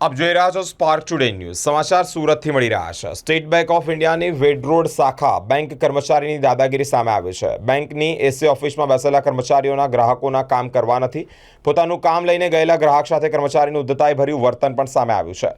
આપ જોઈ રહ્યા છો સ્પાર્ક ટુડે ન્યૂઝ સમાચાર સુરતથી મળી રહ્યા છે. સ્ટેટ બેંક ઓફ ઇન્ડિયાની વેડરોડ શાખા બેંક કર્મચારીની દાદાગીરી સામે આવી છે. બેંકની એસી ઓફિસમાં બેસેલા કર્મચારીઓના ગ્રાહકોના કામ કરવા નથી. પોતાનું કામ લઈને ગયેલા ગ્રાહક સાથે કર્મચારીનું ઉદ્ધતાઈ ભર્યું વર્તન પણ સામે આવ્યું છે.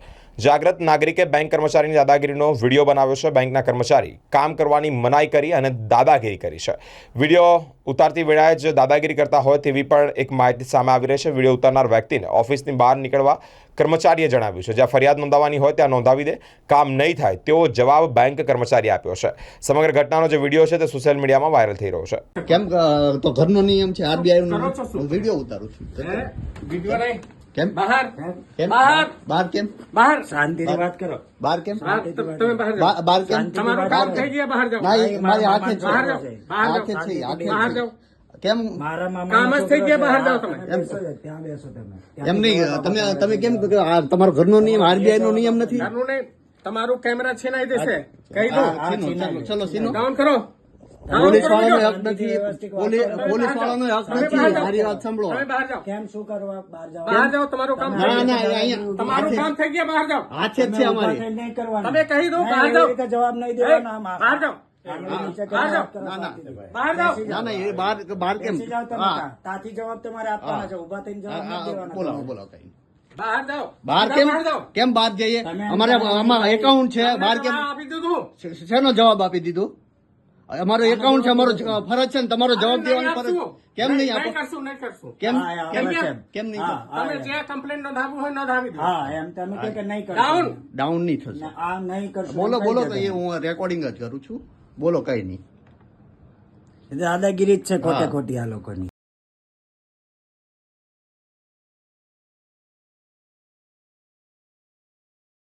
જાગૃત નાગરિકે બેંક કર્મચારીની દાદાગીરીનો વીડિયો બનાવ્યો છે. બેંકના કર્મચારી કામ કરવાની મનાઈ કરી અને દાદાગીરી કરી છે. વીડિયો ઉતારતી વેળાએ જ દાદાગીરી કરતા હોય તેવી પણ એક માહિતી સામે આવી રહી છે. વીડિયો ઉતારનાર વ્યક્તિને ઓફિસની બહાર નીકળવા કર્મચારીએ જણાવ્યું છે. જ્યાં ફરિયાદ નોંધાવવાની હોય ત્યાં નોંધાવી દે. કામ નહીં થાય તેવો જવાબ બેંક કર્મચારી આપ્યો છે. સમગ્ર ઘટનાનો જે વીડિયો છે તે સોશિયલ મીડિયામાં વાયરલ થઈ રહ્યો છે. કેમ તો ઘરનો નિયમ છે આરબીઆઈ નો વીડિયો ઉતારું છું. વીડિયો નહીં. કેમ? બહાર. કેમ? બહાર. બહાર કેમ? બહાર. શાંતિથી વાત કરો. બહાર કેમ? તમે બહાર જાઓ. બહાર કેમ? તમારું કામ થઈ ગયા બહાર જાઓ. નહીં મારી હાથે છે બહાર જાઓ. બહાર હાથે જાઓ છે હાથે બહાર જાઓ. કેમ? મારા મામા કામ જ થઈ ગયા બહાર જાઓ તમે. એમ ત્યાં બેસો તમે. એમ નહીં તમે તમે કેમ તમારો ઘરનો નિયમ આરબીઆઈ નો નિયમ નથી? ઘરનું નહીં તમારું કેમેરા છેનાઈ દેશે. કહી દો ચાલો, ચલો સીનો ડાઉન કરો. પોલીસ વાળાનો હક નથી. પોલીસ વાળાનો હક નથી. મારી વાત સાંભળો. તમે બહાર જાઓ. કેમ શું કરવા બહાર જાઓ? બહાર જાઓ તમારું કામ ના ના અહીંયા તમારું કામ થઈ ગયા બહાર જાઓ. હાથે જ છે અમારી. નહીં કરવાનું. તમે કહી દો બહાર જાઓ. જવાબ નહીં દેવાનો બહાર જાઓ. બહાર કરીને જાઓ. વાત કરો ના, ના. બહાર જાઓ. ના ના એ બહાર બહાર કેમ? જવાબ તમારે આપવાના છે. ઊભા થઈને જવાબ કઈ બહાર કેમ બહાર કેમ બહાર જઈએ? અમારે આમાં એકાઉન્ટ છે. બહાર કેમ આપી દીધું. શેનો જવાબ આપી દીધું? અમારો એકાઉન્ટ છે અમારો ફરજ છે ને તમારો જવાબ દેવાનો ફરજ. કેમ નહીં આપો? કરશું નહીં કરશું. કેમ કેમ કેમ? કેમ નહીં તમે જે કમ્પ્લેન નોંધાવવું હોય નોંધાવી દો. હા એમ તમે કહો કે નહીં ડાઉન ડાઉન નહીં થશે. આ નહીં કરશો બોલો બોલો તો એ હું રેકોર્ડિંગ જ કરું છું. બોલો કઈ નહીં. દાદાગીરી જ છે ખોટે ખોટી આ લોકોની.